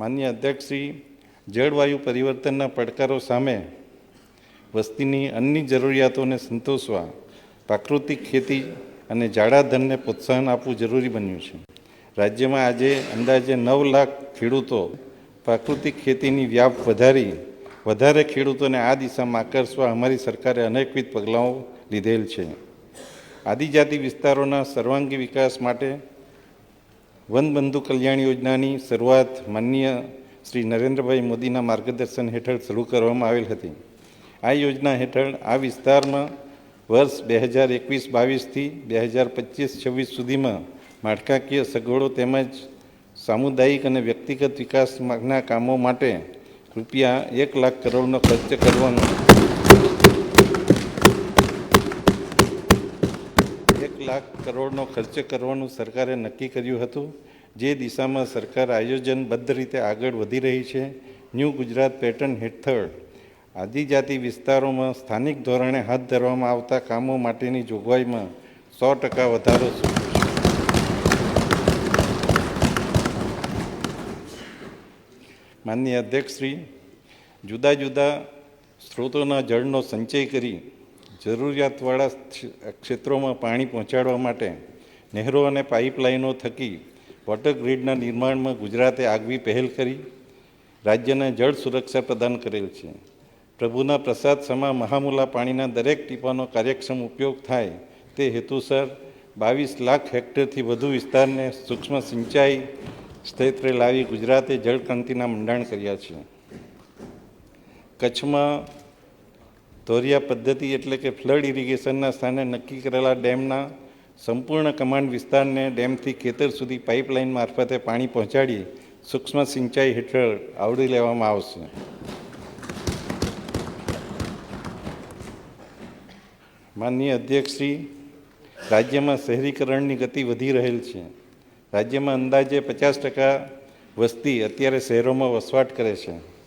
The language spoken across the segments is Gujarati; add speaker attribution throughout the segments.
Speaker 1: માન્ય અધ્યક્ષશ્રી, જળવાયુ પરિવર્તનના પડકારો સામે વસ્તીની અન્ય જરૂરિયાતોને સંતોષવા, પ્રાકૃતિક ખેતી અને જાડાધનને પ્રોત્સાહન આપવું જરૂરી બન્યું છે. રાજ્યમાં આજે અંદાજે નવ લાખ ખેડૂતો પ્રાકૃતિક ખેતીની વ્યાપ વધારી, વધારે ખેડૂતોને આ દિશામાં આકર્ષવા અમારી સરકારે અનેકવિધ પગલાઓ લીધેલ છે. આદિજાતિ વિસ્તારોના સર્વાંગી વિકાસ માટે વનબંધુ કલ્યાણ યોજનાની શરૂઆત માનનીય શ્રી નરેન્દ્રભાઈ મોદીના માર્ગદર્શન હેઠળ શરૂ કરવામાં આવેલ હતી. આ યોજના હેઠળ આ વિસ્તારમાં વર્ષ બે હજાર એકવીસ બાવીસથી બે હજાર પચીસ છવ્વીસ સુધીમાં માળખાકીય સગવડો તેમજ સામુદાયિક અને વ્યક્તિગત વિકાસના કામો માટે રૂપિયા એક લાખ કરોડનો ખર્ચ કરવાનો એક લાખ કરોડનો ખર્ચ કરવાનું સરકારે નક્કી કર્યું હતું. જે દિશામાં સરકાર આયોજનબદ્ધ રીતે આગળ વધી રહી છે. ન્યૂ ગુજરાત પેટર્ન હેઠળ આદિજાતિ વિસ્તારોમાં સ્થાનિક ધોરણે હાથ ધરવામાં આવતા કામો માટેની જોગવાઈમાં સો ટકા વધારો માનનીય અધ્યક્ષશ્રી, જુદા જુદા સ્ત્રોતોના જળનો સંચય કરી જરૂરિયાતવાળા ક્ષેત્રોમાં પાણી પહોંચાડવા માટે નહેરો અને પાઇપલાઇનો થકી વોટર ગ્રીડના નિર્માણમાં ગુજરાતે આગવી પહેલ કરી. રાજ્યને જળ સુરક્ષા પ્રદાન કરેલ છે. પ્રભુના પ્રસાદ સમા મહામુલા પાણીના દરેક ટીપાનો કાર્યક્ષમ ઉપયોગ થાય તે હેતુસર બાવીસ લાખ હેક્ટરથી વધુ વિસ્તારને સૂક્ષ્મ સિંચાઈ ક્ષેત્રે લાવી ગુજરાતે જળક્રાંતિના મંડાણ કર્યા છે. કચ્છમાં ધોરિયા પદ્ધતિ એટલે કે ફ્લડ ઇરિગેશનના સ્થાને નક્કી કરેલા ડેમના સંપૂર્ણ કમાન્ડ વિસ્તારને ડેમથી ખેતર સુધી પાઇપલાઇન મારફતે પાણી પહોંચાડી સૂક્ષ્મ સિંચાઈ હેઠળ આવરી લેવામાં આવશે. માનનીય અધ્યક્ષશ્રી, રાજ્યમાં શહેરીકરણની ગતિ વધી રહેલ છે. રાજ્યમાં અંદાજે પચાસ ટકા વસ્તી અત્યારે શહેરોમાં વસવાટ કરે છે.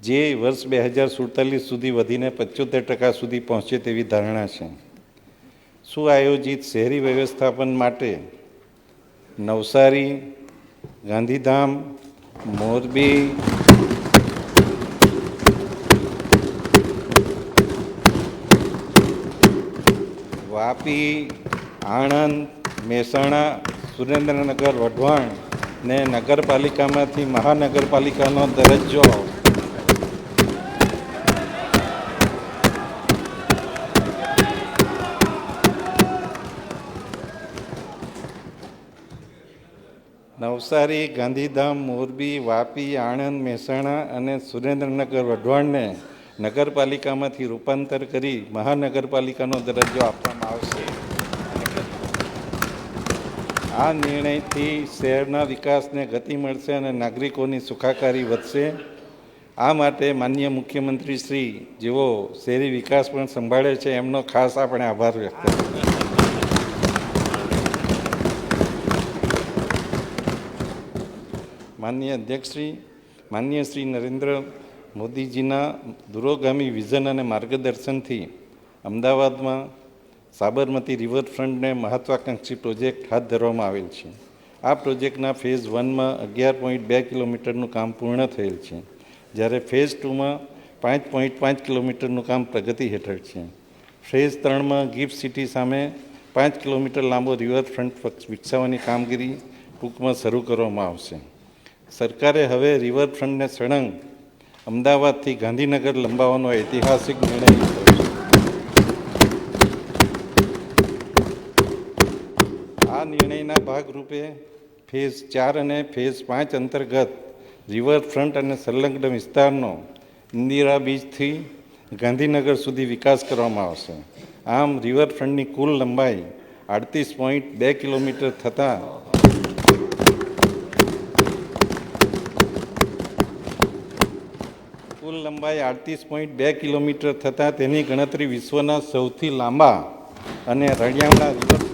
Speaker 1: જે વર્ષ બે હજાર સુડતાલીસ સુધી વધીને પંચોતેર ટકા સુધી પહોંચે તેવી ધારણા છે. સુઆયોજિત શહેરી વ્યવસ્થાપન માટે નવસારી, ગાંધીધામ, મોરબી, વાપી, આણંદ, મહેસાણા, સુરેન્દ્રનગર, વઢવાણ ને નગરપાલિકામાંથી મહાનગરપાલિકાનો દરજ્જો નવસારી, ગાંધીધામ, મોરબી, વાપી, આણંદ, મહેસાણા અને સુરેન્દ્રનગર વઢવાણને નગરપાલિકામાંથી રૂપાંતર કરી મહાનગરપાલિકાનો દરજ્જો આપવામાં આવશે. આ નિર્ણયથી શહેરના વિકાસને ગતિ મળશે અને નાગરિકોની સુખાકારી વધશે. આ માટે માન્ય મુખ્યમંત્રી શ્રી જેઓ શહેરી વિકાસ પણ સંભાળે છે, એમનો ખાસ આપણે આભાર વ્યક્ત કરીએ. માનનીય અધ્યક્ષશ્રી, માનનીય શ્રી નરેન્દ્ર મોદીજીના દૂરોગામી વિઝન અને માર્ગદર્શનથી અમદાવાદમાં સાબરમતી રિવરફ્રન્ટને મહત્વાકાંક્ષી પ્રોજેક્ટ હાથ ધરવામાં આવેલ છે. આ પ્રોજેક્ટના ફેઝ વનમાં અગિયાર પોઈન્ટ બે કિલોમીટરનું કામ પૂર્ણ થયેલ છે, જ્યારે ફેઝ ટુમાં પાંચ પોઈન્ટ પાંચ કિલોમીટરનું કામ પ્રગતિ હેઠળ છે. ફેઝ ત્રણમાં ગિફ્ટ સિટી સામે પાંચ કિલોમીટર લાંબો રિવરફ્રન્ટ વિકસાવવાની કામગીરી ટૂંકમાં શરૂ કરવામાં આવશે. સરકારે હવે રિવરફ્રન્ટને સળંગ અમદાવાદથી ગાંધીનગર લંબાવવાનો ઐતિહાસિક નિર્ણય લીધો છે. આ નિર્ણયના ભાગરૂપે ફેઝ ચાર અને ફેઝ પાંચ અંતર્ગત રિવરફ્રન્ટ અને સંલગ્ન વિસ્તારનો ઇન્દિરા બીચથી ગાંધીનગર સુધી વિકાસ કરવામાં આવશે. આમ રિવરફ્રન્ટની કુલ લંબાઈ આડત્રીસ પોઈન્ટ બે કિલોમીટર થતાં કુલ લંબાઈ આડત્રીસ પોઈન્ટ બે કિલોમીટર થતાં તેની ગણતરી વિશ્વના સૌથી લાંબા અને રણિયામણા રિવર